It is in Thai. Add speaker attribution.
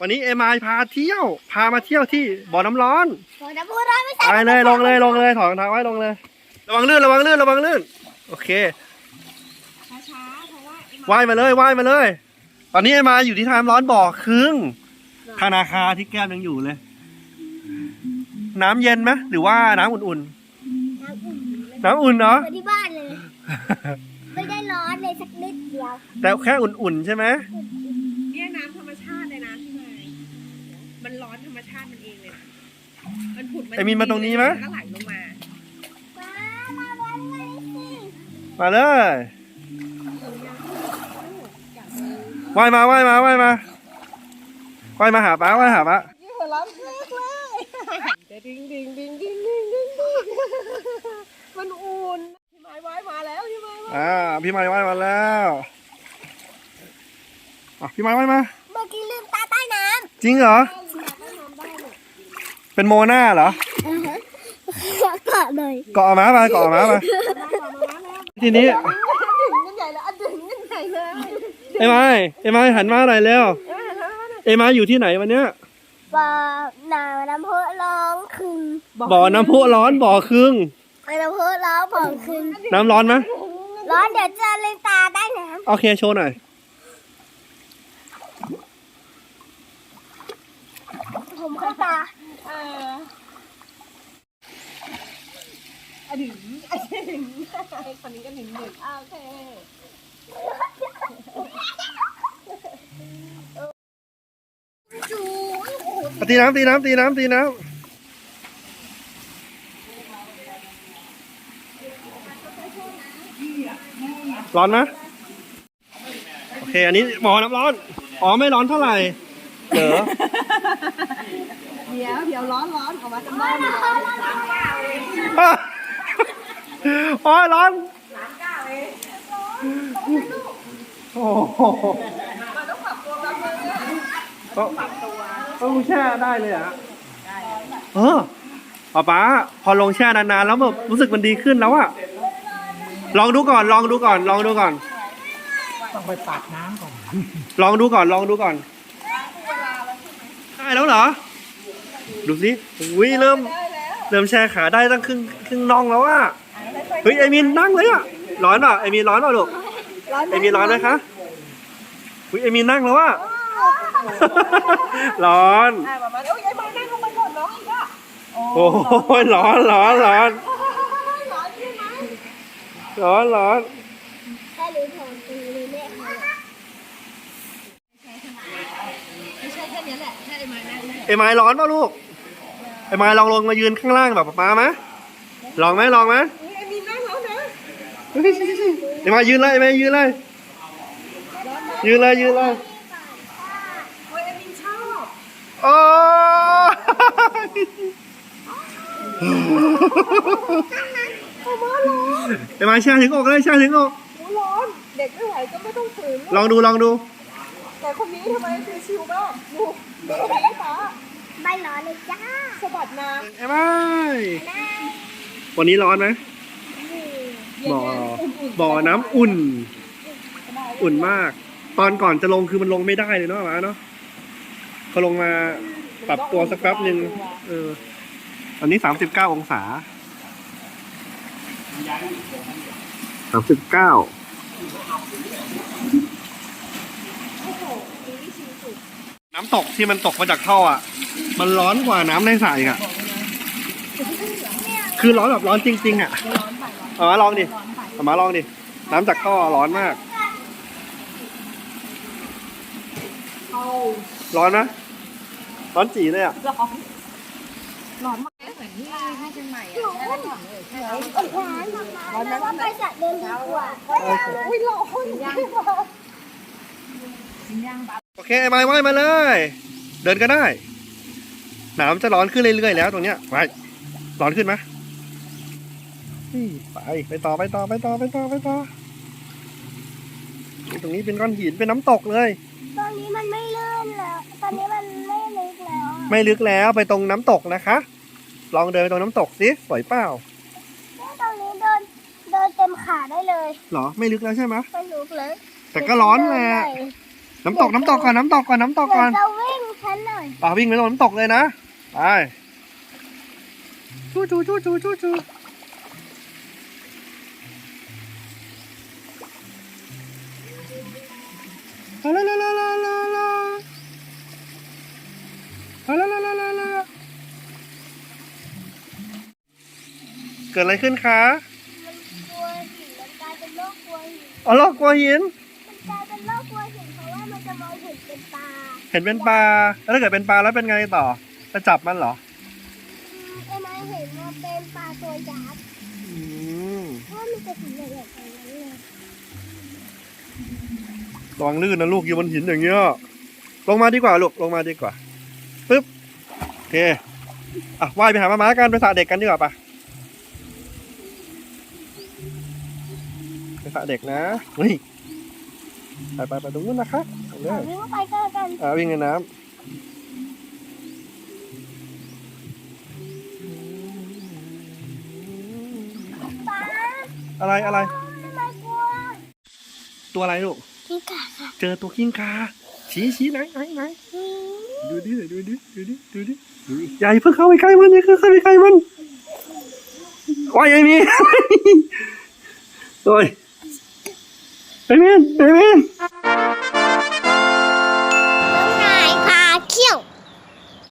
Speaker 1: วันนี้เอมายพาเที่ยว พามาเที่ยวที่บ่อน้ำร้อน
Speaker 2: โอ้น้ำพุร้อนไม่ใส่
Speaker 1: ไปเลยลงเลยลงเลยถอดรองเท้าไว้ลงเลย ระวังลื่นระวังลื่นระวังลื่น โอเค
Speaker 2: ช้าๆเพราะว่าไอ้หมา
Speaker 1: ว่ายมาเลยว่ายมาเลย ตอนนี้เอมายอยู่ที่ทามร้อนบ่อครึ่งธนาคารที่แก้มยังอยู่เลย น้ำเย็นไหมหรือว่าน้ำอุ่น
Speaker 2: น้ำอุ่นเลย
Speaker 1: ๆน้ำอุ่นเนาะ
Speaker 2: เหมือนที่บ้านเลย ไม่ได้ร้อนเลยสักนิดเดียว
Speaker 1: แต่แค่อุ่นๆใช่ไหม
Speaker 3: เนี่ยน้ำธรรมชาติเลยนะพี่ไม้ มันร้อนธรรมชาติมันเองเลยนะมันผุด
Speaker 1: เอมินมาตรงนี้ไหม
Speaker 3: แล้วก็ไหลลงมา
Speaker 2: มามาวันนี้สิ
Speaker 1: มาเลยว่ายมาว่ายมาว่ายมาว่ายมาหาป้าว่ายหาป้า
Speaker 3: นี่หัวเราะมากเลยดิงดิงดิงดิงดิงดิงมันอุ่นพี่ไม้ว่ายมาแล้วพี่ไม้ว่าย
Speaker 1: อ่าพี่ไม้ว่ายมาแล้วอะพี่ไม้ว่ายมา
Speaker 2: เมื่อกี้ลืมตาใต้น้
Speaker 1: จริงเหรอ เป็นโมนาเหรอำ
Speaker 2: อือฮะเกาะเลย
Speaker 1: เกาะม้าไปเกาะม้าไปทีนี้
Speaker 3: ดึงกันใหญ่แล้วอะดึงกันใหญ่เลย
Speaker 1: เอ้ไม้เอ้ไม้หันมาหน่อยเร็ว
Speaker 3: เออแล้วนะ
Speaker 1: เอ้ไม้อยู่ที่ไหนวันเนี้ย
Speaker 2: บ่อน้ำน้ำพุร้องคืน
Speaker 1: บ่อน้ำพุร้อนบ่อครึ่ง
Speaker 2: น้ำพุร้องบ่อคืน
Speaker 1: น้ำร้อนไหม
Speaker 2: ร้อนเดี๋ยวจะลืมตาใต้น้
Speaker 1: โอเคโชว์หน่อยำ
Speaker 2: ผมขึ้นตา
Speaker 3: เอออะดึงอะดึงคนนี้ก็หนึ่งหนึ่งอะโอเค
Speaker 2: จู
Speaker 1: ตีน้ำตีน้ำตีน้ำตีน้ำร้อนไหมโอเค อันนี้บ่อน้ำร้อน อ๋อ ไม่ร้อนเท่าไหร่ เด๋อ
Speaker 3: เดี๋ยวเดี๋ยวร้อนร้อนออกมาข้างนอกเลย
Speaker 1: โอ้ยร้อนโอ้โหต้องต้องแช่ได้เลยเหรอะเออป๊าป๊าพอลงแช่นานๆแล้วแบบรู้สึกมันดีขึ้นแล้วอะลองดูก่อน ลองดูก่อน ลองดูก่อน
Speaker 4: ต้องไปปัดน้ำก่อน
Speaker 1: ลองดูก่อน ลองดูก่อนได้ แล้วเหรอ ดูสิอุ้ยเริ่ม เริ่มแช่ขาได้ตั้งครึ่งครึ่งน่องแล้วอะเฮ้ยไอมินนั่งเลยอะร้อนป่ะไอมินร้อนป่ะลูกไอมินร้อนไหมคะเฮ้ยไอมินนั่งแล้วอะร้อน
Speaker 3: อะมามาโอ้ยยายไม้นั่งลงไปก่อนน้องอีกอะ
Speaker 1: โอ้ยร้อนร้อนร้อน
Speaker 3: ร้อนใช่ไหม
Speaker 1: ร้อนร้อน
Speaker 2: แค่รู้ทนตรงนี้ไม่เอา
Speaker 3: ไม่ใช่แค่นี้แหละแค่ ไอ้ไม้นั่ง
Speaker 1: ไอไม้ร้อนป่ะลูก ไอไม้ลองลงมายืนข้างล่างแบบป๊าไหมลองไหมลองไหม
Speaker 3: นี่ไอ้มีนั่งแล้วนะ
Speaker 1: ไอไม้ยืนเลยไอไม้ยืนเลย ยืนเลยยืนเลย
Speaker 3: โอ้ยไอ้มินชอบ
Speaker 1: โอ้ไอ้ไม้แช่ถึงอกเลยแช่ถึงอก
Speaker 3: โอ้ร้อน เด็กไม่ไหวก็ไม่ต้องฝืน
Speaker 1: ลองดูลองดู
Speaker 3: แต่คนนี้ทำไมคือชิวมากดูดูคนนี้ฟ้า
Speaker 2: ไม่ร้อนเลยจ้า
Speaker 3: สะบัดน้
Speaker 1: ไอ้ไม้วันนี้ร้อนไหมำบ่อ
Speaker 3: เย็นๆอุ่นๆ
Speaker 1: บ่อน้ำอุ่น อุ่นมาก ตอนก่อนจะลงคือมันลงไม่ได้เลยเนาะหมาเนาะเขาลงมาปรับตัวสักแป๊บหนึ่งเออตอนนี้สามสิบเก้าองศาสามสิบเก้า น้ำตกที่มันตกมาจากท่ออะ มันร้อนกว่าน้ำในสระอีกอะ คือร้อนแบบร้อนจริง ๆ อะเอามาลองดิเอามาลองดิ น้ำจากท่อร้อนมาก ร้อนนะ ร้อนจีเลยอะ
Speaker 3: ร้อนมากเหมือนที่ให้เชียงใหม่อะ
Speaker 2: ร้อนนั้นก็ไปสระเดินดีกว่า
Speaker 3: อุ้ยร้อนยัง
Speaker 1: โอเคไปว่ายมาเลย เดินก็ได้น้ำจะร้อนขึ้นเรื่อยๆแล้วตรงเนี้ยไปร้อนขึ้นไหมนี่ไปไปต่อไปต่อไปต่อไปต่อไปต่อนี่ตรงนี้เป็นก้อนหินเป็นน้ำตกเลย
Speaker 2: ตอนนี้มันไม่ลื่นแล้ว ตอนนี้มันไม่ลึกแล้วอะ
Speaker 1: ไม่ลึกแล้วไปตรงน้ำตกนะคะ ลองเดินไปตรงน้ำตกสิสวยเปล่า
Speaker 2: เนี่ยตอนนี้เดินเดินเต็มขาได้เลย
Speaker 1: หรอไม่ลึกแล้วใช่ไหม
Speaker 2: ไม่ลึกเลย
Speaker 1: แต่ก็ร้อนแหละ น้ำตกน้ำตกก่อนน้ำตกก่อนน้ำตก
Speaker 2: เดี๋
Speaker 1: ก่
Speaker 2: ย
Speaker 1: อ
Speaker 2: วนจะวิ่งฉันหน่อย
Speaker 1: ป่าวิ่งไปตรงน้ำตกเลยนะไปจูจูจูจูจูจูลาลาลาลาลาลาลาลาลาลาลาลาเกิดอะไรขึ้นคะ
Speaker 2: มันกลัวหินมันกลายเป็นโรคกลัวหิน
Speaker 1: อ๋อโลกกลัวหิน เห็นเป็นปลาแล้วถ้าเกิดเป็นปลาแล้วเป็นไงต่อ จะจับมันเหรอ
Speaker 2: ไอ้ไม้เห็นว่าเป็นปลาตัวยักษ์
Speaker 1: อืม
Speaker 2: เพราะว่ามันจะหินใหญ่ๆตรงนั้นเลย
Speaker 1: ระวังลื่นนะลูกอยู่บนหินอย่างเงี้ยลงมาดีกว่าลูกลงมาดีกว่าปึ๊บโอเคอะว่ายไปหามาม้ากันไปสระเด็กกันดีกว่าปะไปสระเด็กนะเฮ้ยไปไปไปตรงนู้นนะคะ เอาเล
Speaker 2: แต่
Speaker 1: ย
Speaker 2: นี่ว่าไปกันกัน
Speaker 1: อ่าวิ่งในน้
Speaker 2: ปลาำ
Speaker 1: อะไรอะไร
Speaker 2: ทำไมกลัว
Speaker 1: ตัวอะไรลูก
Speaker 2: กิ้งก่าค่ะ
Speaker 1: เจอตัวกิ้งกา ชี้ชี้ไหนไหนไหน
Speaker 2: อืม
Speaker 1: ดูดิดูดิดูดิดูดิดูดิอย่าเพิ่งเข้าไปใกล้มันอย่าเพิ่งเข้าไปใกล้มันว่ายไอ้มีโอ้ยไอ้มีนไอ้มีน